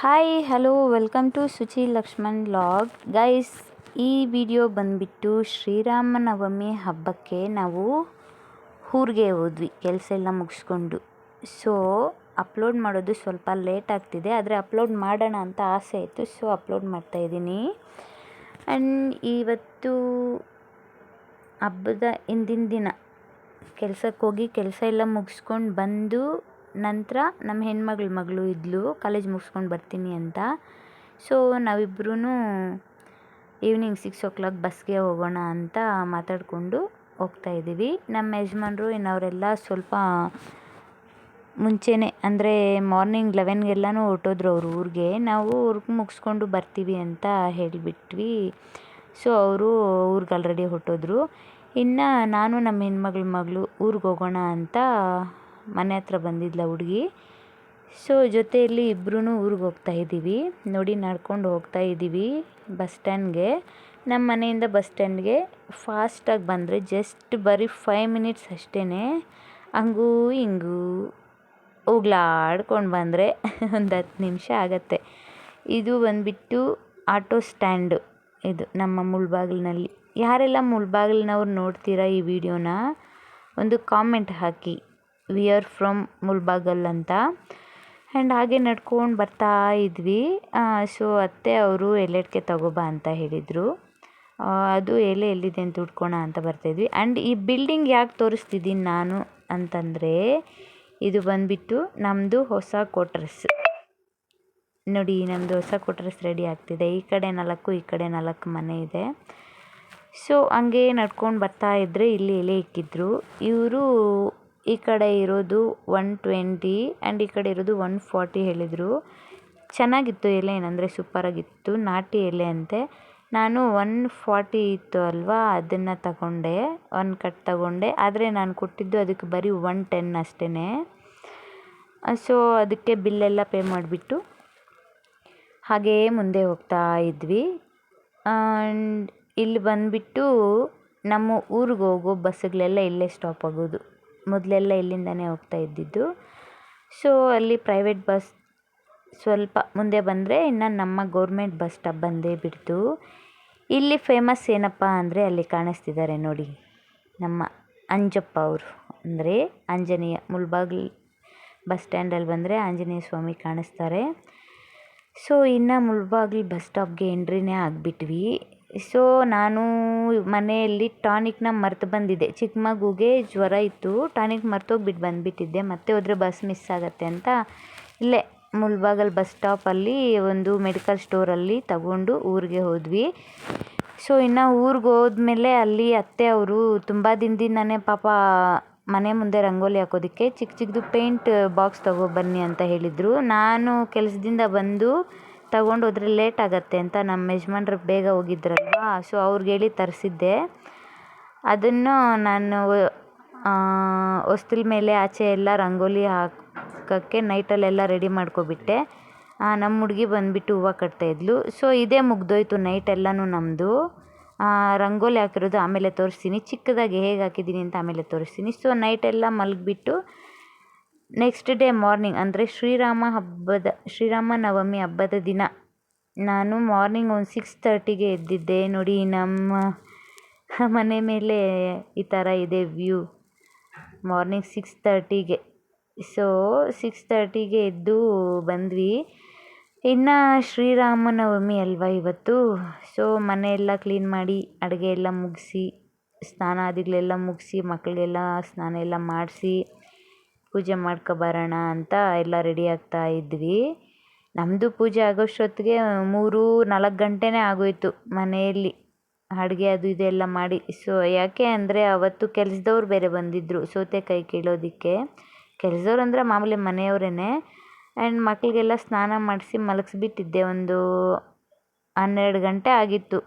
Hi hello welcome to Suchi Lakshman log guys ಈ video ಬಂದುಬಿಟ್ಟು ಶ್ರೀರಾಮನವಮಿ ಹಬ್ಬಕ್ಕೆ ನಾವು ಊರಿಗೆ ಹೋದ್ವಿ, ಕೆಲಸ ಎಲ್ಲ ಮುಗಿಸ್ಕೊಂಡು. ಸೊ ಅಪ್ಲೋಡ್ ಮಾಡೋದು ಸ್ವಲ್ಪ ಲೇಟ್ ಆಗ್ತಿದೆ, ಆದರೆ ಅಪ್ಲೋಡ್ ಮಾಡೋಣ ಅಂತ ಆಸೆ ಆಯಿತು ಸೊ ಅಪ್ಲೋಡ್ ಮಾಡ್ತಾ ಇದ್ದೀನಿ. ಆ್ಯಂಡ್ ಇವತ್ತು ಹಬ್ಬದ ಹಿಂದಿನ ದಿನ, ಕೆಲಸಕ್ಕೆ ಹೋಗಿ ಕೆಲಸ ಎಲ್ಲ ಮುಗಿಸ್ಕೊಂಡು ಬಂದು ನಂತರ ನಮ್ಮ ಹೆಣ್ಮಗಳ ಮಗಳು ಇದ್ಲು ಕಾಲೇಜ್ ಮುಗಿಸ್ಕೊಂಡು ಬರ್ತೀನಿ ಅಂತ. ಸೊ ನಾವಿಬ್ರೂ ಈವ್ನಿಂಗ್ ಸಿಕ್ಸ್ ಓ ಕ್ಲಾಕ್ ಬಸ್ಗೆ ಹೋಗೋಣ ಅಂತ ಮಾತಾಡಿಕೊಂಡು ಹೋಗ್ತಾ ಇದ್ದೀವಿ. ನಮ್ಮ ಯಜಮಾನ್ರು ಇನ್ನು ಅವರೆಲ್ಲ ಸ್ವಲ್ಪ ಮುಂಚೆನೇ, ಅಂದರೆ ಮಾರ್ನಿಂಗ್ ಲೆವೆನ್ಗೆಲ್ಲನೂ ಹೊರಟೋದ್ರು ಅವ್ರ ಊರಿಗೆ. ನಾವು ಊರಿಗೆ ಮುಗಿಸ್ಕೊಂಡು ಬರ್ತೀವಿ ಅಂತ ಹೇಳಿಬಿಟ್ವಿ. ಸೊ ಅವರು ಊರಿಗೆ ಆಲ್ರೆಡಿ ಹೊರಟೋದ್ರು. ಇನ್ನು ನಾನು ನಮ್ಮ ಹೆಣ್ಮಗಳ ಮಗಳು ಊರಿಗೆ ಹೋಗೋಣ ಅಂತ ಮನೆ ಹತ್ರ ಬಂದಿದ್ಲ ಹುಡುಗಿ. ಸೊ ಜೊತೆಯಲ್ಲಿ ಇಬ್ಬರೂ ಊರಿಗೆ ಹೋಗ್ತಾ ಇದ್ದೀವಿ. ನೋಡಿ, ನಡ್ಕೊಂಡು ಹೋಗ್ತಾ ಇದ್ದೀವಿ ಬಸ್ ಸ್ಟ್ಯಾಂಡ್ಗೆ. ನಮ್ಮ ಮನೆಯಿಂದ ಬಸ್ ಸ್ಟ್ಯಾಂಡ್ಗೆ ಫಾಸ್ಟಾಗಿ ಬಂದರೆ ಜಸ್ಟ್ ಬರೀ ಫೈವ್ ಮಿನಿಟ್ಸ್ ಅಷ್ಟೇ ಹಂಗೂ ಹಿಂಗೂ ಹೋಗ್ಲಾಡ್ಕೊಂಡು ಬಂದರೆ ಒಂದು ಹತ್ತು ನಿಮಿಷ ಆಗತ್ತೆ. ಇದು ಬಂದುಬಿಟ್ಟು ಆಟೋ ಸ್ಟ್ಯಾಂಡು ಇದು ನಮ್ಮ ಮುಳ್ಬಾಗಿಲಿನಲ್ಲಿ. ಯಾರೆಲ್ಲ ಮುಳ್ಬಾಗಿಲಿನವ್ರು ನೋಡ್ತೀರಾ ಈ ವಿಡಿಯೋನ, ಒಂದು ಕಾಮೆಂಟ್ ಹಾಕಿ. ವಿ ಆರ್ ಫ್ರಮ್ ಮುಳ್ಬಾಗಲ್ ಅಂತ. ಆ್ಯಂಡ್ ಹಾಗೆ ನಡ್ಕೊಂಡು ಬರ್ತಾ ಇದ್ವಿ. ಸೊ ಅತ್ತೆ ಅವರು ಎಲೆಡ್ಕೆ ತಗೋಬಾ ಅಂತ ಹೇಳಿದರು. ಅದು ಎಲೆ ಎಲ್ಲಿದೆ ಅಂತ ಹುಡ್ಕೋಣ ಅಂತ ಬರ್ತಾಯಿದ್ವಿ ಆ್ಯಂಡ್ ಈ ಬಿಲ್ಡಿಂಗ್ ಯಾಕೆ ತೋರಿಸ್ತಿದ್ದೀನಿ ನಾನು ಅಂತಂದರೆ, ಇದು ಬಂದುಬಿಟ್ಟು ನಮ್ಮದು ಹೊಸ ಕ್ವಾರ್ಟರ್ಸ್ ನೋಡಿ ನಮ್ಮದು ಹೊಸ ಕ್ವಾರ್ಟರ್ಸ್ ರೆಡಿ ಆಗ್ತಿದೆ. ಈ ಕಡೆ ನಾಲ್ಕು, ಈ ಕಡೆ ನಾಲ್ಕು ಮನೆ ಇದೆ. ಸೊ ಹಂಗೆ ನಡ್ಕೊಂಡು ಬರ್ತಾ ಇದ್ದರೆ ಇಲ್ಲಿ ಎಲೆ ಇಕ್ಕಿದ್ರು. ಇವರು ಈ ಕಡೆ ಇರೋದು ಒನ್ ಟ್ವೆಂಟಿ ಆ್ಯಂಡ್ ಈ ಕಡೆ ಇರೋದು ಒನ್ ಫಾರ್ಟಿ ಹೇಳಿದರು. ಚೆನ್ನಾಗಿತ್ತು ಎಲೆ ಏನಂದರೆ ಸೂಪರಾಗಿತ್ತು. ನಾಟಿ ಎಲೆ ಅಂತೆ. ನಾನು ಒನ್ ಫಾರ್ಟಿ ಇತ್ತು ಅಲ್ವಾ, ಅದನ್ನು ತಗೊಂಡೆ. ಒನ್ ಕಟ್ ತಗೊಂಡೆ. ಆದರೆ ನಾನು ಕೊಟ್ಟಿದ್ದು ಅದಕ್ಕೆ ಬರೀ ಒನ್ ಟೆನ್ ಅಷ್ಟೇ ಸೊ ಅದಕ್ಕೆ ಬಿಲ್ಲೆಲ್ಲ ಪೇ ಮಾಡಿಬಿಟ್ಟು ಹಾಗೆಯೇ ಮುಂದೆ ಹೋಗ್ತಾ ಇದ್ವಿ. ಆ್ಯಂಡ್ ಇಲ್ಲಿ ಬಂದುಬಿಟ್ಟು ನಮ್ಮ ಊರಿಗೆ ಹೋಗೋ ಬಸ್ಸುಗಳೆಲ್ಲ ಇಲ್ಲೇ ಸ್ಟಾಪ್ ಆಗೋದು. ಮೊದಲೆಲ್ಲ ಇಲ್ಲಿಂದನೇ ಹೋಗ್ತಾ ಇದ್ದಿದ್ದು. ಸೊ ಅಲ್ಲಿ ಪ್ರೈವೇಟ್ ಬಸ್ ಸ್ವಲ್ಪ ಮುಂದೆ ಬಂದರೆ ಇನ್ನು ನಮ್ಮ ಗೌರ್ಮೆಂಟ್ ಬಸ್ ಸ್ಟಾಪ್ ಬಂದೇ ಬಿಡ್ತು. ಇಲ್ಲಿ ಫೇಮಸ್ ಏನಪ್ಪ ಅಂದರೆ ಅಲ್ಲಿ ಕಾಣಿಸ್ತಿದ್ದಾರೆ ನೋಡಿ. ನಮ್ಮ ಅಂಜಪ್ಪ ಅವರು ಅಂದರೆ ಆಂಜನೇಯ ಮುಳ್ಬಾಗಿಲು ಬಸ್ ಸ್ಟ್ಯಾಂಡಲ್ಲಿ ಬಂದರೆ ಆಂಜನೇಯ ಸ್ವಾಮಿ ಕಾಣಿಸ್ತಾರೆ. ಸೊ ಇನ್ನು ಮುಳ್ಬಾಗಿಲು ಬಸ್ ಸ್ಟಾಪ್ಗೆ ಎಂಟ್ರಿನೇ ಆಗಿಬಿಟ್ವಿ. ಸೊ ನಾನು ಮನೆಯಲ್ಲಿ ಟಾನಿಕ್ನ ಮರೆತು ಬಂದಿದ್ದೆ. ಚಿಕ್ಕ ಮಗುಗೆ ಜ್ವರ ಇತ್ತು. ಟಾನಿಕ್ ಮರ್ತೋಗ್ಬಿಟ್ಟು ಬಂದುಬಿಟ್ಟಿದ್ದೆ. ಮತ್ತೆ ಹೋದರೆ ಬಸ್ ಮಿಸ್ ಆಗುತ್ತೆ ಅಂತ ಇಲ್ಲೇ ಮುಳ್ಬಾಗಲ್ ಬಸ್ ಸ್ಟಾಪಲ್ಲಿ ಒಂದು ಮೆಡಿಕಲ್ ಸ್ಟೋರಲ್ಲಿ ತಗೊಂಡು ಊರಿಗೆ ಹೋದ್ವಿ. ಸೊ ಇನ್ನು ಊರಿಗೆ ಹೋದ್ಮೇಲೆ ಅಲ್ಲಿ ಅತ್ತೆ ಅವರು ತುಂಬ ದಿನದಿಂದನೇ ಪಾಪ ಮನೆ ಮುಂದೆ ರಂಗೋಲಿ ಹಾಕೋದಕ್ಕೆ ಚಿಕ್ಕ ಚಿಕ್ಕದು ಪೇಂಟ್ ಬಾಕ್ಸ್ ತಗೊಬನ್ನಿ ಅಂತ ಹೇಳಿದರು. ನಾನು ಕೆಲಸದಿಂದ ಬಂದು ತಗೊಂಡು ಹೋದ್ರೆ ಲೇಟ್ ಆಗುತ್ತೆ ಅಂತ ನಮ್ಮ ಯಜಮಾನ್ರು ಬೇಗ ಹೋಗಿದ್ರಲ್ವಾ? ಸೊ ಅವ್ರಿಗೆ ಹೇಳಿ ತರಿಸಿದ್ದೆ. ಅದನ್ನು ನಾನು ಹೊಸ್ತಿಲ್ ಮೇಲೆ ಆಚೆ ಎಲ್ಲ ರಂಗೋಲಿ ಹಾಕೋಕ್ಕೆ ನೈಟಲ್ಲೆಲ್ಲ ರೆಡಿ ಮಾಡ್ಕೊಬಿಟ್ಟೆ. ನಮ್ಮ ಹುಡುಗಿ ಬಂದುಬಿಟ್ಟು ಹೂವು ಕಟ್ತಾಯಿದ್ಲು ಸೊ ಇದೇ ಮುಗ್ದೋಯ್ತು ನೈಟ್ ಎಲ್ಲನೂ ನಮ್ಮದು ರಂಗೋಲಿ ಹಾಕಿರೋದು ಆಮೇಲೆ ತೋರಿಸ್ತೀನಿ. ಚಿಕ್ಕದಾಗಿ ಹೇಗೆ ಹಾಕಿದ್ದೀನಿ ಅಂತ ಆಮೇಲೆ ತೋರಿಸ್ತೀನಿ. ಸೊ ನೈಟೆಲ್ಲ ಮಲಗಿಬಿಟ್ಟು ನೆಕ್ಸ್ಟ್ ಡೇ ಮಾರ್ನಿಂಗ್ ಅಂದರೆ ಶ್ರೀರಾಮ ಹಬ್ಬದ, ಶ್ರೀರಾಮ ನವಮಿ ಹಬ್ಬದ ದಿನ. ನಾನು ಮಾರ್ನಿಂಗ್ ಒಂದು ಸಿಕ್ಸ್ ತರ್ಟಿಗೆ ಎದ್ದಿದ್ದೆ. ನೋಡಿ, ನಮ್ಮ ಮನೆ ಮೇಲೆ ಈ ಥರ ಇದೆ ವ್ಯೂ ಮಾರ್ನಿಂಗ್ ಸಿಕ್ಸ್ ತರ್ಟಿಗೆ ಸೊ ಸಿಕ್ಸ್ ತರ್ಟಿಗೆ ಎದ್ದು ಬಂದ್ವಿ. ಇನ್ನು ಶ್ರೀರಾಮನವಮಿ ಅಲ್ವಾ ಇವತ್ತು? ಸೊ ಮನೆಯೆಲ್ಲ ಕ್ಲೀನ್ ಮಾಡಿ, ಅಡುಗೆ ಎಲ್ಲ ಮುಗಿಸಿ ಸ್ನಾನಾದಿಗಳೆಲ್ಲ ಮುಗಿಸಿ ಮಕ್ಕಳಿಗೆಲ್ಲ ಸ್ನಾನ ಎಲ್ಲ ಮಾಡಿಸಿ. ಪೂಜೆ ಮಾಡ್ಕೊಬರೋಣ ಅಂತ ಎಲ್ಲ ರೆಡಿ ಆಗ್ತಾ ಇದ್ವಿ. ನಮ್ಮದು ಪೂಜೆ ಆಗೋಷ್ಟೊತ್ತಿಗೆ ಮೂರು, ನಾಲ್ಕು ಗಂಟೆನೇ ಆಗೋಯಿತು ಮನೆಯಲ್ಲಿ. ಅಡುಗೆ ಅದು ಇದು ಎಲ್ಲ ಮಾಡಿ. ಸೊ ಯಾಕೆ ಅಂದರೆ ಅವತ್ತು ಕೆಲಸದವ್ರು ಬೇರೆ ಬಂದಿದ್ದರು ಕೈ ಕೀಳೋದಕ್ಕೆ. ಕೆಲಸದವ್ರು ಅಂದರೆ ಮಾಮೂಲಿ ಮನೆಯವರೇ ಆ್ಯಂಡ್ ಮಕ್ಕಳಿಗೆಲ್ಲ ಸ್ನಾನ ಮಾಡಿಸಿ ಮಲಗಿಸ್ಬಿಟ್ಟಿದ್ದೆ. ಒಂದು ಹನ್ನೆರಡು ಗಂಟೆ ಆಗಿತ್ತು.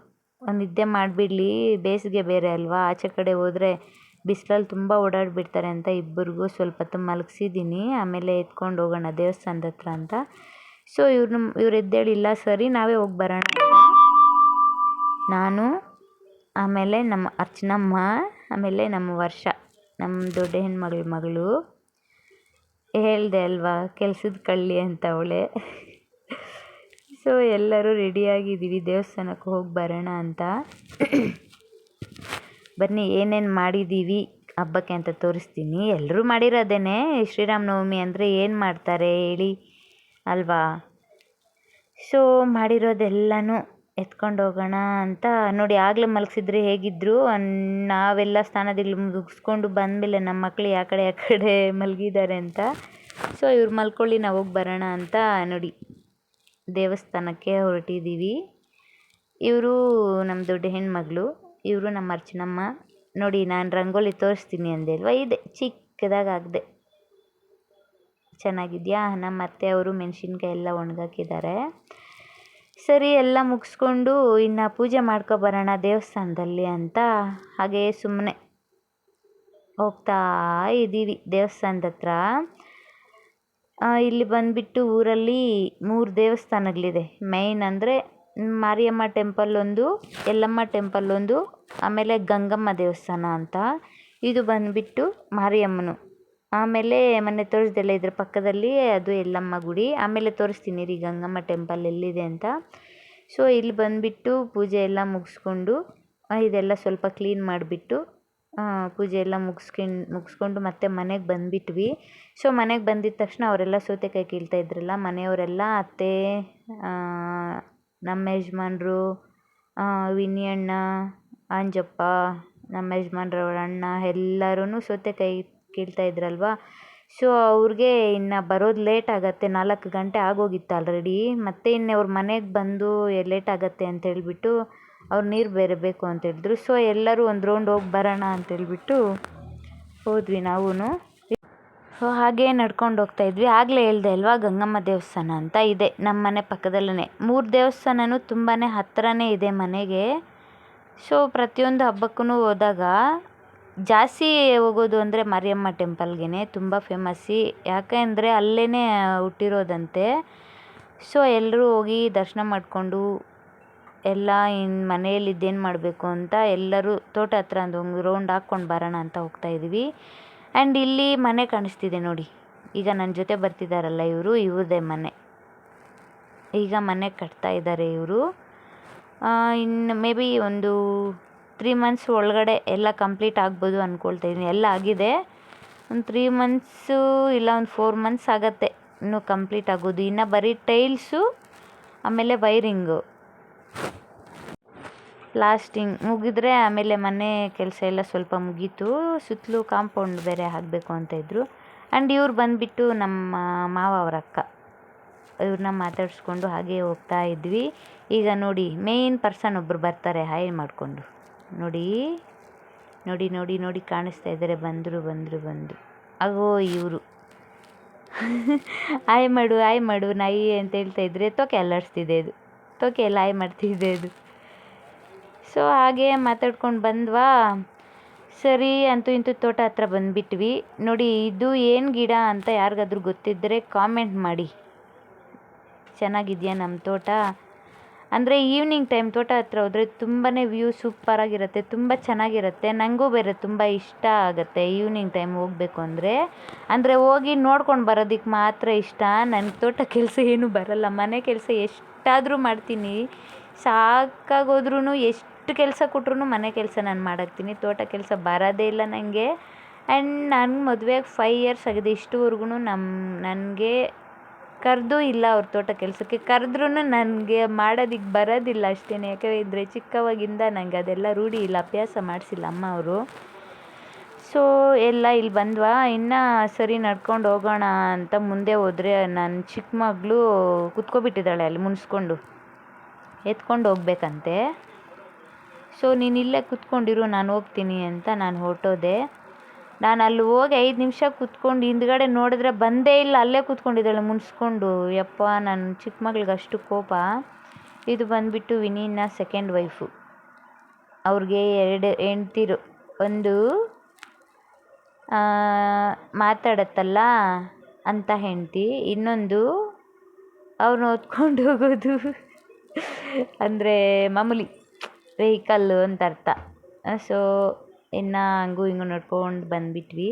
ನಿದ್ದೆ ಮಾಡಿಬಿಡ್ಲಿ, ಬೇಸಿಗೆ ಬೇರೆ ಅಲ್ವಾ? ಆಚೆ ಕಡೆ ಹೋದರೆ ಬಿಸ್ಲಲ್ಲಿ ತುಂಬ ಓಡಾಡಿಬಿಡ್ತಾರೆ ಅಂತ ಇಬ್ಬರಿಗೂ ಸ್ವಲ್ಪ ಹೊತ್ತು ಮಲಗಿಸಿದ್ದೀನಿ. ಆಮೇಲೆ ಎತ್ಕೊಂಡು ಹೋಗೋಣ ದೇವಸ್ಥಾನದ ಹತ್ರ ಅಂತ. ಸೊ ಇವ್ರನ್ನ ಇವ್ರು ಎದ್ದೇಳಿ, ಇಲ್ಲ ಸರಿ, ನಾವೇ ಹೋಗಿ ಬರೋಣ ನಾನು, ಆಮೇಲೆ ನಮ್ಮ ಅರ್ಚನಮ್ಮ, ಆಮೇಲೆ ನಮ್ಮ ವರ್ಷ ನಮ್ಮ ದೊಡ್ಡ ಹೆಣ್ಮಗಳ ಮಗಳು. ಹೇಳಿದೆ ಅಲ್ವಾ, ಕೆಲ್ಸದ ಕಳ್ಳಿ ಅಂತ ಅವಳೆ. ಸೊ ಎಲ್ಲರೂ ರೆಡಿಯಾಗಿದ್ದೀವಿ ದೇವಸ್ಥಾನಕ್ಕೆ ಹೋಗಿ ಬರೋಣ ಅಂತ. ಬನ್ನಿ, ಏನೇನು ಮಾಡಿದ್ದೀವಿ ಹಬ್ಬಕ್ಕೆ ಅಂತ ತೋರಿಸ್ತೀನಿ. ಎಲ್ಲರೂ ಮಾಡಿರೋದೇನೆ. ಶ್ರೀರಾಮನವಮಿ ಅಂದರೆ ಏನು ಮಾಡ್ತಾರೆ ಹೇಳಿ ಅಲ್ವಾ? ಸೊ ಮಾಡಿರೋದೆಲ್ಲನೂ ಎತ್ಕೊಂಡು ಹೋಗೋಣ ಅಂತ. ನೋಡಿ, ಆಗಲೇ ಮಲಗಿಸಿದ್ರೆ ಹೇಗಿದ್ರು, ನಾವೆಲ್ಲ ಸ್ಥಾನದಲ್ಲಿ ಮುಗಿಸ್ಕೊಂಡು ಬಂದಮೇಲೆ ನಮ್ಮ ಮಕ್ಕಳು ಯಾವ ಕಡೆ ಯಾವ ಕಡೆ ಮಲಗಿದ್ದಾರೆ ಅಂತ. ಸೊ ಇವ್ರು ಮಲ್ಕೊಳ್ಳಿ, ನಾವು ಹೋಗಿ ಬರೋಣ ಅಂತ ನೋಡಿ. ದೇವಸ್ಥಾನಕ್ಕೆ ಹೊರಟಿದ್ದೀವಿ ಇವರು ನಮ್ಮ ದೊಡ್ಡ ಹೆಣ್ಮಗಳು. ಇವರು ನಮ್ಮ ಅರ್ಚನಮ್ಮ. ನೋಡಿ, ನಾನು ರಂಗೋಲಿ ತೋರಿಸ್ತೀನಿ ಅಂದೆ ಇದೆ ಚಿಕ್ಕದಾಗಿ ಆಗದೆ ಚೆನ್ನಾಗಿದೆಯಾ? ನಮ್ಮ ಅತ್ತೆ ಅವರು ಮೆಣಸಿನ್ಕಾಯಿ ಎಲ್ಲ ಒಣಗಾಕಿದ್ದಾರೆ. ಸರಿ, ಎಲ್ಲ ಮುಗಿಸ್ಕೊಂಡು ಇನ್ನು ಪೂಜೆ ಮಾಡ್ಕೊಬರೋಣ ದೇವಸ್ಥಾನದಲ್ಲಿ ಅಂತ. ಹಾಗೇ ಸುಮ್ಮನೆ ಹೋಗ್ತಾ ಇದ್ದೀವಿ ದೇವಸ್ಥಾನದ ಹತ್ರ. ಇಲ್ಲಿ ಬಂದುಬಿಟ್ಟು ಊರಲ್ಲಿ ಮೂರು ದೇವಸ್ಥಾನಗಳಿದೆ. ಮೇಯ್ನ್ ಅಂದರೆ ಮಾರಿಯಮ್ಮ ಟೆಂಪಲ್ ಒಂದು ಯಲ್ಲಮ್ಮ ಟೆಂಪಲ್ ಒಂದು ಆಮೇಲೆ ಗಂಗಮ್ಮ ದೇವಸ್ಥಾನ ಅಂತ. ಇದು ಬಂದುಬಿಟ್ಟು ಮಾರಿಯಮ್ಮನು. ಆಮೇಲೆ ಮೊನ್ನೆ ತೋರಿಸ್ದೆಲ್ಲ ಇದ್ರ ಪಕ್ಕದಲ್ಲಿ ಅದು ಯಲ್ಲಮ್ಮ ಗುಡಿ. ಆಮೇಲೆ ತೋರಿಸ್ತೀನಿ ರೀ ಗಂಗಮ್ಮ ಟೆಂಪಲ್ ಎಲ್ಲಿದೆ ಅಂತ. ಸೊ ಇಲ್ಲಿ ಬಂದುಬಿಟ್ಟು ಪೂಜೆ ಎಲ್ಲ ಮುಗಿಸ್ಕೊಂಡು ಇದೆಲ್ಲ ಸ್ವಲ್ಪ ಕ್ಲೀನ್ ಮಾಡಿಬಿಟ್ಟು ಪೂಜೆ ಎಲ್ಲ ಮುಗಿಸ್ಕೊಂಡು ಮುಗಿಸ್ಕೊಂಡು ಮತ್ತೆ ಮನೆಗೆ ಬಂದುಬಿಟ್ವಿ. ಸೊ ಮನೆಗೆ ಬಂದಿದ್ದ ತಕ್ಷಣ ಅವರೆಲ್ಲ ಸೌತೆಕಾಯಿ ಕೀಳ್ತಾ ಇದ್ರಲ್ಲ, ಮನೆಯವರೆಲ್ಲ, ಅತ್ತೆ ನಮ್ಮ ಯಜಮಾನ್ರು ವಿನಿ ಅಣ್ಣ ಅಂಜಪ್ಪ, ನಮ್ಮ ಯಜಮಾನ್ರವ್ರ ಅಣ್ಣ ಎಲ್ಲರೂ ಸೌತೆಕಾಯಿ ಕೀಳ್ತಾ ಇದ್ರಲ್ವ? ಸೊ ಅವ್ರಿಗೆ ಇನ್ನು ಬರೋದು ಲೇಟ್ ಆಗುತ್ತೆ. ನಾಲ್ಕು ಗಂಟೆ ಆಗೋಗಿತ್ತು ಆಲ್ರೆಡಿ ಮತ್ತೆ ಇನ್ನು ಅವ್ರ ಮನೆಗೆ ಬಂದು ಲೇಟ್ ಆಗುತ್ತೆ ಅಂತ ಹೇಳಿಬಿಟ್ಟು ಅವ್ರು ನೀರು ಬೇರೆ ಬೇಕು ಅಂತ ಹೇಳಿದ್ರು. ಸೊ ಎಲ್ಲರೂ ಒಂದು ರೌಂಡ್ ಹೋಗಿ ಬರೋಣ ಅಂತ ಹೇಳಿಬಿಟ್ಟು ಹೋದ್ವಿ ನಾವೂ ಸೊ ಹಾಗೇ ನಡ್ಕೊಂಡು ಹೋಗ್ತಾ ಇದ್ವಿ. ಆಗಲೇ ಹೇಳ್ದೆ ಅಲ್ವಾ, ಗಂಗಮ್ಮ ದೇವಸ್ಥಾನ ಅಂತ ಇದೆ ನಮ್ಮ ಮನೆ ಪಕ್ಕದಲ್ಲೇ ಮೂರು ದೇವಸ್ಥಾನವೂ ತುಂಬಾ ಹತ್ತಿರನೇ ಇದೆ ಮನೆಗೆ. ಸೊ ಪ್ರತಿಯೊಂದು ಹಬ್ಬಕ್ಕೂ ಹೋದಾಗ ಜಾಸ್ತಿ ಹೋಗೋದು ಅಂದರೆ ಮಾರಿಯಮ್ಮ ಟೆಂಪಲ್ಗೆ ತುಂಬ ಫೇಮಸ್ಸಿ ಯಾಕೆ ಅಂದರೆ ಅಲ್ಲೇ ಹುಟ್ಟಿರೋದಂತೆ. ಸೊ ಎಲ್ಲರೂ ಹೋಗಿ ದರ್ಶನ ಮಾಡಿಕೊಂಡು ಎಲ್ಲ ಇನ್ನು ಮನೆಯಲ್ಲಿ ಇದ್ದೇನು ಮಾಡಬೇಕು ಅಂತ ಎಲ್ಲರೂ ತೋಟ ಹತ್ರ ಒಂದು ರೌಂಡ್ ಹಾಕ್ಕೊಂಡು ಬರೋಣ ಅಂತ ಹೋಗ್ತಾ ಇದ್ದೀವಿ. ಆ್ಯಂಡ್ ಇಲ್ಲಿ ಮನೆ ಕಾಣಿಸ್ತಿದೆ ನೋಡಿ. ಈಗ ನನ್ನ ಜೊತೆ ಬರ್ತಿದ್ದಾರಲ್ಲ ಇವರು, ಇವ್ರದೇ ಮನೆ. ಈಗ ಮನೆ ಕಟ್ತಾ ಇದ್ದಾರೆ ಇವರು. ಇನ್ನು ಮೇ ಬಿ ಒಂದು ತ್ರೀ ಮಂತ್ಸ್ ಒಳಗಡೆ ಎಲ್ಲ ಕಂಪ್ಲೀಟ್ ಆಗ್ಬೋದು ಅಂದ್ಕೊಳ್ತಾ ಇದ್ದೀನಿ ಎಲ್ಲ ಆಗಿದೆ. ಒಂದು ತ್ರೀ ಮಂತ್ಸು ಇಲ್ಲ ಒಂದು ಫೋರ್ ಮಂತ್ಸ್ ಆಗುತ್ತೆ. ಇನ್ನೂ ಕಂಪ್ಲೀಟ್ ಆಗೋದು. ಇನ್ನು ಬರೀ ಟೈಲ್ಸು ಆಮೇಲೆ ವೈರಿಂಗು ಪ್ಲಾಸ್ಟಿಂಗ್ ಮುಗಿದ್ರೆ ಆಮೇಲೆ ಮನೆ ಕೆಲಸ ಎಲ್ಲ ಸ್ವಲ್ಪ ಮುಗೀತು. ಸುತ್ತಲೂ ಕಾಂಪೌಂಡ್ ಬೇರೆ ಹಾಕಬೇಕು ಅಂತ ಇದ್ದರು ಆ್ಯಂಡ್ ಇವ್ರು ಬಂದುಬಿಟ್ಟು ನಮ್ಮ ಮಾವ ಅವ್ರ ಅಕ್ಕ, ಇವ್ರನ್ನ ಮಾತಾಡಿಸ್ಕೊಂಡು ಹಾಗೆ ಹೋಗ್ತಾ ಇದ್ವಿ. ಈಗ ನೋಡಿ ಮೇಯ್ನ್ ಪರ್ಸನ್ ಒಬ್ಬರು ಬರ್ತಾರೆ, ಹಾಯ್ ಮಾಡಿಕೊಂಡು. ನೋಡಿ ನೋಡಿ ನೋಡಿ ನೋಡಿ ಕಾಣಿಸ್ತಾ ಇದ್ದಾರೆ. ಬಂದರು ಬಂದರು ಬಂದರು. ಅಗೋ, ಇವರು. ಆಯ್ ಮಾಡು ಆಯ್ ಮಾಡು, ನಾಯಿ ಅಂತ ಹೇಳ್ತಾ ಇದ್ರೆ, ತೋಕೆ ಅಲ್ಲಾಡಿಸ್ತಿದೆ ಇದು. ತೋಕೆ ಎಲ್ಲ ಆಯ್ ಮಾಡ್ತಿದ್ದೆ ಇದು. ಸೊ ಹಾಗೆ ಮಾತಾಡ್ಕೊಂಡು ಬಂದ್ವಾ? ಸರಿ, ಅಂತೂ ಇಂತೂ ತೋಟ ಹತ್ರ ಬಂದುಬಿಟ್ವಿ. ನೋಡಿ, ಇದು ಏನು ಗಿಡ ಅಂತ ಯಾರಿಗಾದ್ರೂ ಗೊತ್ತಿದ್ದರೆ ಕಾಮೆಂಟ್ ಮಾಡಿ. ಚೆನ್ನಾಗಿದೆಯಾ ನಮ್ಮ ತೋಟ? ಅಂದರೆ ಈವ್ನಿಂಗ್ ಟೈಮ್ ತೋಟ ಹತ್ರ ಹೋದರೆ ತುಂಬಾ ವ್ಯೂ ಸೂಪರಾಗಿರುತ್ತೆ ತುಂಬ ಚೆನ್ನಾಗಿರುತ್ತೆ. ನನಗೂ ಬೇರೆ ತುಂಬ ಇಷ್ಟ ಆಗುತ್ತೆ ಈವ್ನಿಂಗ್ ಟೈಮ್ ಹೋಗಬೇಕು ಅಂದರೆ. ಅಂದರೆ ಹೋಗಿ ನೋಡ್ಕೊಂಡು ಬರೋದಕ್ಕೆ ಮಾತ್ರ ಇಷ್ಟ. ನನ್ನ ತೋಟ ಕೆಲಸ ಏನೂ ಬರಲ್ಲ. ಮನೆ ಕೆಲಸ ಎಷ್ಟಾದರೂ ಮಾಡ್ತೀನಿ. ಸಾಕಾಗೋದ್ರೂ ಎಷ್ಟು ಕೆಲಸ ಕೊಟ್ರೂ ಮನೆ ಕೆಲಸ ನಾನು ಮಾಡಾಕ್ತೀನಿ. ತೋಟ ಕೆಲಸ ಬರೋದೇ ಇಲ್ಲ ನನಗೆ ಆ್ಯಂಡ್ ನನ್ನ ಮದುವೆಯಾಗಿ ಫೈವ್ ಇಯರ್ಸ್ ಆಗಿದೆ. ಇಷ್ಟುವರೆಗೂ ನಮ್ಮ ನನಗೆ ಕರೆದೂ ಇಲ್ಲ ಅವ್ರ ತೋಟ ಕೆಲಸಕ್ಕೆ. ಕರೆದ್ರೂ ನನಗೆ ಮಾಡೋದಕ್ಕೆ ಬರೋದಿಲ್ಲ ಅಷ್ಟೇ ಯಾಕೆಂದರೆ ಚಿಕ್ಕವಾಗಿಂದ ನನಗೆ ಅದೆಲ್ಲ ರೂಢಿ ಇಲ್ಲ, ಅಭ್ಯಾಸ ಮಾಡಿಸಿಲ್ಲ ಅಮ್ಮ ಅವರು. ಸೊ ಎಲ್ಲ ಇಲ್ಲಿ ಬಂದ್ವಾ? ಇನ್ನೂ ಸರಿ ನಡ್ಕೊಂಡು ಹೋಗೋಣ ಅಂತ ಮುಂದೆ ಹೋದರೆ ನನ್ನ ಚಿಕ್ಕ ಮಗಳು ಕುತ್ಕೊಬಿಟ್ಟಿದ್ದಾಳೆ ಅಲ್ಲಿ ಮುನಿಸ್ಕೊಂಡು. ಎತ್ಕೊಂಡು ಹೋಗ್ಬೇಕಂತೆ. ಸೊ ನೀನು ಇಲ್ಲೇ ಕೂತ್ಕೊಂಡಿರು, ನಾನು ಹೋಗ್ತೀನಿ ಅಂತ ನಾನು ಹೊರಟೋದೆ. ನಾನು ಅಲ್ಲಿ ಹೋಗಿ ಐದು ನಿಮಿಷ ಕೂತ್ಕೊಂಡು ಹಿಂದ್ಗಡೆ ನೋಡಿದ್ರೆ ಬಂದೇ ಇಲ್ಲ, ಅಲ್ಲೇ ಕುತ್ಕೊಂಡಿದ್ದಾಳೆ ಮುನ್ಸ್ಕೊಂಡು. ಯಪ್ಪ ನನ್ನ ಚಿಕ್ಕ ಮಗ್ಳಿಗೆ ಅಷ್ಟು ಕೋಪ. ಇದು ಬಂದುಬಿಟ್ಟು ವಿನೀನ ಸೆಕೆಂಡ್ ವೈಫು ಅವ್ರಿಗೆ ಎರಡು ಹೆಂಡ್ತಿರು. ಒಂದು ಮಾತಾಡತ್ತಲ್ಲ ಅಂತ ಹೆಂಡತಿ. ಇನ್ನೊಂದು ಅವ್ರನ್ನ ಹೊತ್ಕೊಂಡು ಹೋಗೋದು. ಅಂದರೆ ಮಾಮೂಲಿ. ವೆಹಿಕಲ್ಲು ಅಂತ ಅರ್ಥ. ಸೊ ಇನ್ನು ಹಂಗೂ ಹಿಂಗೂ ನೋಡ್ಕೊಂಡು ಬಂದುಬಿಟ್ವಿ.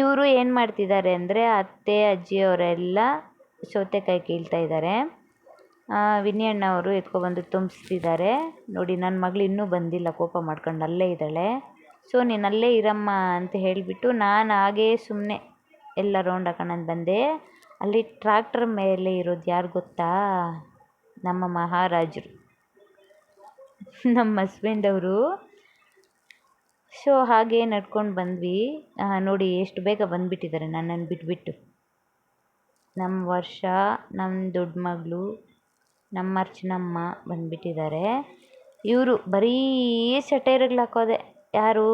ಇವರು ಏನು ಮಾಡ್ತಿದ್ದಾರೆ ಅಂದರೆ ಅತ್ತೆ ಅಜ್ಜಿಯವರೆಲ್ಲ ಸೌತೆಕಾಯಿ ಕೀಳ್ತಾ ಇದ್ದಾರೆ. ವಿನಿ ಅಣ್ಣವರು ಎತ್ಕೊಬಂದು ತುಂಬಿಸ್ತಿದ್ದಾರೆ. ನೋಡಿ ನನ್ನ ಮಗಳು ಇನ್ನೂ ಬಂದಿಲ್ಲ, ಕೋಪ ಮಾಡ್ಕೊಂಡು ಅಲ್ಲೇ ಇದ್ದಾಳೆ. ಸೊ ನೀನು ಅಲ್ಲೇ ಇರಮ್ಮ ಅಂತ ಹೇಳಿಬಿಟ್ಟು ನಾನು ಹಾಗೇ ಸುಮ್ಮನೆ ಎಲ್ಲ ರೌಂಡ್ ಹಾಕೋಣಂತ ಬಂದೆ. ಅಲ್ಲಿ ಟ್ರ್ಯಾಕ್ಟರ್ ಮೇಲೆ ಇರೋದು ಯಾರು ಗೊತ್ತಾ? ನಮ್ಮ ಮಹಾರಾಜರು. ನಮ್ಮ ಹಸ್ಬೆಂಡ್ ಅವರು. ಸೊ ಹಾಗೆ ನಡ್ಕೊಂಡು ಬಂದ್ವಿ. ನೋಡಿ ಎಷ್ಟು ಬೇಗ ಬಂದುಬಿಟ್ಟಿದ್ದಾರೆ ನನ್ನನ್ನು ಬಿಟ್ಬಿಟ್ಟು. ನಮ್ಮ ವರ್ಷ, ನಮ್ಮ ದೊಡ್ಡ ಮಗಳು, ನಮ್ಮ ಅರ್ಚನಮ್ಮ ಬಂದುಬಿಟ್ಟಿದ್ದಾರೆ. ಇವರು ಬರೀ ಸೆಟೈರ್ಗಳು ಹಾಕೋದೆ. ಯಾರು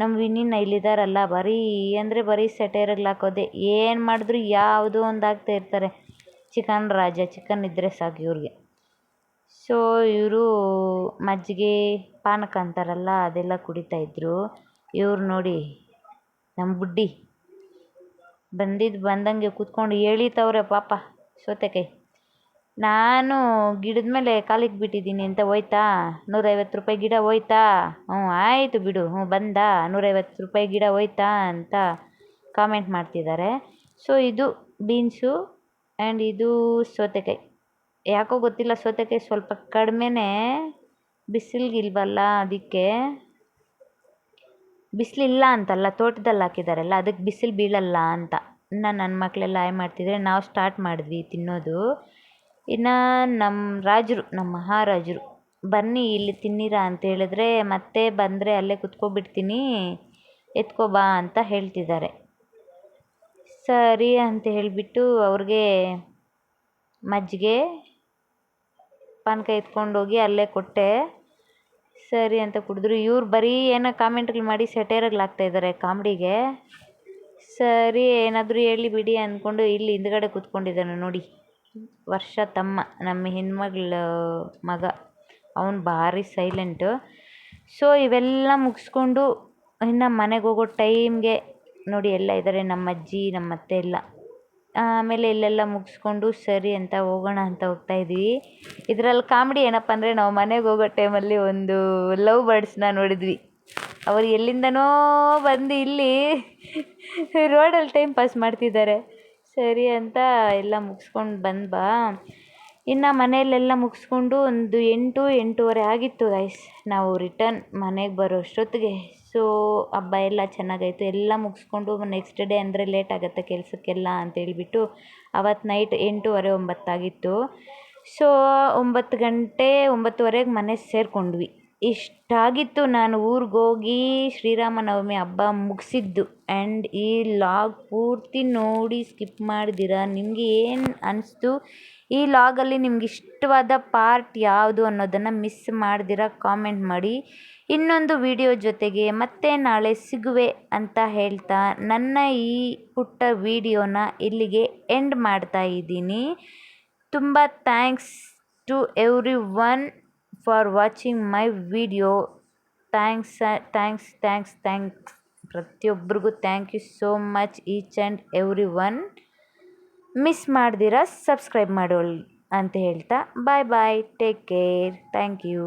ನಮ್ಮ ವಿನಿನ ಇಲ್ಲಿದ್ದಾರಲ್ಲ, ಬರೀ ಅಂದರೆ ಬರೀ ಸೆಟೈರ್ಗಳು ಹಾಕೋದೆ. ಏನು ಮಾಡಿದ್ರು ಯಾವುದೋ ಒಂದು ಆಗ್ತಾ ಇರ್ತಾರೆ. ಚಿಕನ್ ರಾಜ ಚಿಕನ್ ಇದ್ದರೆ ಸಾಕು ಇವ್ರಿಗೆ. ಸೊ ಇವರು ಮಜ್ಜಿಗೆ, ಪಾನಕ ಅಂತಾರಲ್ಲ, ಅದೆಲ್ಲ ಕುಡಿತಾ ಕುಡಿತಾಯಿದ್ರು ಇವ್ರು ನೋಡಿ ನಮ್ಮ ಬುಡ್ಡಿ. ಬಂದಿದ್ದು ಬಂದಂಗೆ ಕೂತ್ಕೊಂಡು ಹೇಳಿತವ್ರೆ ಪಾಪ ಸೌತೆಕಾಯಿ. ನಾನು ಗಿಡದ ಮೇಲೆ ಕಾಲಿಗೆ ಬಿಟ್ಟಿದ್ದೀನಿ ಅಂತ ಹೋಯ್ತಾ? ನೂರೈವತ್ತು ರೂಪಾಯಿ ಗಿಡ ಹೋಯ್ತಾ? ಹ್ಞೂ, ಆಯಿತು ಬಿಡು. ಹ್ಞೂ, ಬಂದ. ನೂರೈವತ್ತು ರೂಪಾಯಿ ಗಿಡ ಹೋಯ್ತಾ ಅಂತ ಕಾಮೆಂಟ್ ಮಾಡ್ತಿದ್ದಾರೆ ಸೊ ಇದು ಬೀನ್ಸು ಆ್ಯಂಡ್ ಇದು ಸೌತೆಕಾಯಿ. ಯಾಕೋ ಗೊತ್ತಿಲ್ಲ, ಸೌತೆಕಾಯಿ ಸ್ವಲ್ಪ ಕಡಿಮೆನೇ ಬಿಸಿಲಿಗಿಲ್ವಲ್ಲ ಅದಕ್ಕೆ? ಬಿಸಿಲಿಲ್ಲ ಅಂತಲ್ಲ, ತೋಟದಲ್ಲಿ ಹಾಕಿದಾರಲ್ಲ, ಅದಕ್ಕೆ ಬಿಸಿಲು ಬೀಳಲ್ಲ ಅಂತ. ಇನ್ನು ನನ್ನ ಮಕ್ಕಳೆಲ್ಲ ಆಯ್ ಮಾಡ್ತಿದ್ರೆ ನಾವು ಸ್ಟಾರ್ಟ್ ಮಾಡಿದ್ವಿ ತಿನ್ನೋದು. ಇನ್ನು ನಮ್ಮ ರಾಜರು ನಮ್ಮ ಮಹಾರಾಜರು, ಬನ್ನಿ ಇಲ್ಲಿ ತಿನ್ನಿರಾ ಅಂತ ಹೇಳಿದ್ರೆ ಮತ್ತೆ ಬಂದರೆ ಅಲ್ಲೇ ಕುತ್ಕೊಬಿಡ್ತೀನಿ, ಎತ್ಕೊ ಬಾ ಅಂತ ಹೇಳ್ತಿದ್ದಾರೆ. ಸರಿ ಅಂತ ಹೇಳಿಬಿಟ್ಟು ಅವ್ರಿಗೆ ಮಜ್ಜಿಗೆ ಪಾನಕ ಎತ್ಕೊಂಡೋಗಿ ಅಲ್ಲೇ ಕೊಟ್ಟೆ. ಸರಿ ಅಂತ ಕುಡಿದ್ರು. ಇವ್ರು ಬರೀ ಏನೋ ಕಾಮೆಂಟ್ಗಳು ಮಾಡಿ ಸೆಟೈರ್ಗಳು ಇದ್ದಾರೆ ಕಾಮಿಡಿಗೆ. ಸರಿ, ಏನಾದರೂ ಹೇಳಿ ಬಿಡಿ ಅಂದ್ಕೊಂಡು ಇಲ್ಲಿ ಹಿಂದ್ಗಡೆ ಕೂತ್ಕೊಂಡಿದ್ದಾನೆ ನೋಡಿ. ವರ್ಷ ತಮ್ಮ, ನಮ್ಮ ಹೆಣ್ಮಗಳ ಮಗ. ಅವನು ಭಾರಿ ಸೈಲೆಂಟು ಸೊ ಇವೆಲ್ಲ ಮುಗಿಸ್ಕೊಂಡು ಇನ್ನು ಮನೆಗೆ ಹೋಗೋ ಟೈಮ್ಗೆ ನೋಡಿ ಎಲ್ಲ ಇದ್ದಾರೆ ನಮ್ಮ ಅಜ್ಜಿ, ನಮ್ಮ ಅತ್ತೆ ಎಲ್ಲ. ಆಮೇಲೆ ಇಲ್ಲೆಲ್ಲ ಮುಗಿಸ್ಕೊಂಡು ಸರಿ ಅಂತ ಹೋಗೋಣ ಅಂತ ಹೋಗ್ತಾ ಇದ್ವಿ. ಇದರಲ್ಲಿ ಕಾಮಿಡಿ ಏನಪ್ಪ ಅಂದರೆ ನಾವು ಮನೆಗೆ ಹೋಗೋ ಟೈಮಲ್ಲಿ ಒಂದು ಲವ್ ಬರ್ಡ್ಸ್ನ ನೋಡಿದ್ವಿ. ಅವರು ಎಲ್ಲಿಂದನೋ ಬಂದು ಇಲ್ಲಿ ರೋಡಲ್ಲಿ ಟೈಮ್ ಪಾಸ್ ಮಾಡ್ತಿದ್ದಾರೆ. ಸರಿ ಅಂತ ಎಲ್ಲ ಮುಗಿಸ್ಕೊಂಡು ಬಂದು ಬಾ. ಇನ್ನು ಮನೆಯಲ್ಲೆಲ್ಲ ಮುಗಿಸ್ಕೊಂಡು ಒಂದು ಎಂಟು, ಎಂಟೂವರೆ ಆಗಿತ್ತು ಗೈಸ್ ನಾವು ರಿಟರ್ನ್ ಮನೆಗೆ ಬರೋ ಅಷ್ಟೊತ್ತಿಗೆ. ಸೊ, ಹಬ್ಬ ಎಲ್ಲ ಚೆನ್ನಾಗಾಯ್ತು. ಎಲ್ಲ ಮುಗಿಸ್ಕೊಂಡು ನೆಕ್ಸ್ಟ್ ಡೇ ಅಂದರೆ ಲೇಟ್ ಆಗುತ್ತೆ ಕೆಲಸಕ್ಕೆಲ್ಲ ಅಂತೇಳಿಬಿಟ್ಟು ಅವತ್ತು ನೈಟ್ ಎಂಟೂವರೆ ಒಂಬತ್ತಾಗಿತ್ತು. ಸೊ, ಒಂಬತ್ತು ಗಂಟೆ ಒಂಬತ್ತುವರೆಗೆ ಮನೆ ಸೇರಿಕೊಂಡ್ವಿ. ಇಷ್ಟಾಗಿತ್ತು ನಾನು ಊರಿಗೋಗಿ ಶ್ರೀರಾಮನವಮಿ ಹಬ್ಬ ಮುಗಿಸಿದ್ದು ಆ್ಯಂಡ್ ಈ ಲಾಗ್ ಪೂರ್ತಿ ನೋಡಿ ಸ್ಕಿಪ್ ಮಾಡಿದಿರ? ನಿಮಗೆ ಏನು ಅನಿಸ್ತು? ಈ ಲಾಗಲ್ಲಿ ನಿಮ್ಗೆ ಇಷ್ಟವಾದ ಪಾರ್ಟ್ ಯಾವುದು ಅನ್ನೋದನ್ನು ಮಿಸ್ ಮಾಡ್ದಿರ? ಕಾಮೆಂಟ್ ಮಾಡಿ. ಇನ್ನೊಂದು ವಿಡಿಯೋ ಜೊತೆಗೆ ಮತ್ತೆ ನಾಳೆ ಸಿಗುವೆ ಅಂತ ಹೇಳ್ತಾ ನನ್ನ ಈ ಪುಟ್ಟ ವಿಡಿಯೋನ ಇಲ್ಲಿಗೆ ಎಂಡ್ ಮಾಡ್ತಾ ಇದ್ದೀನಿ. ತುಂಬ thanks to everyone for watching my video thanks thanks thanks thanks ಪ್ರತಿಯೊಬ್ಬರಿಗೂ thank you so much each and every one miss ಮಾಡ್ದಿರ subscribe ಮಾಡೋಳಿ ಅಂತ ಹೇಳ್ತಾ bye bye take care thank you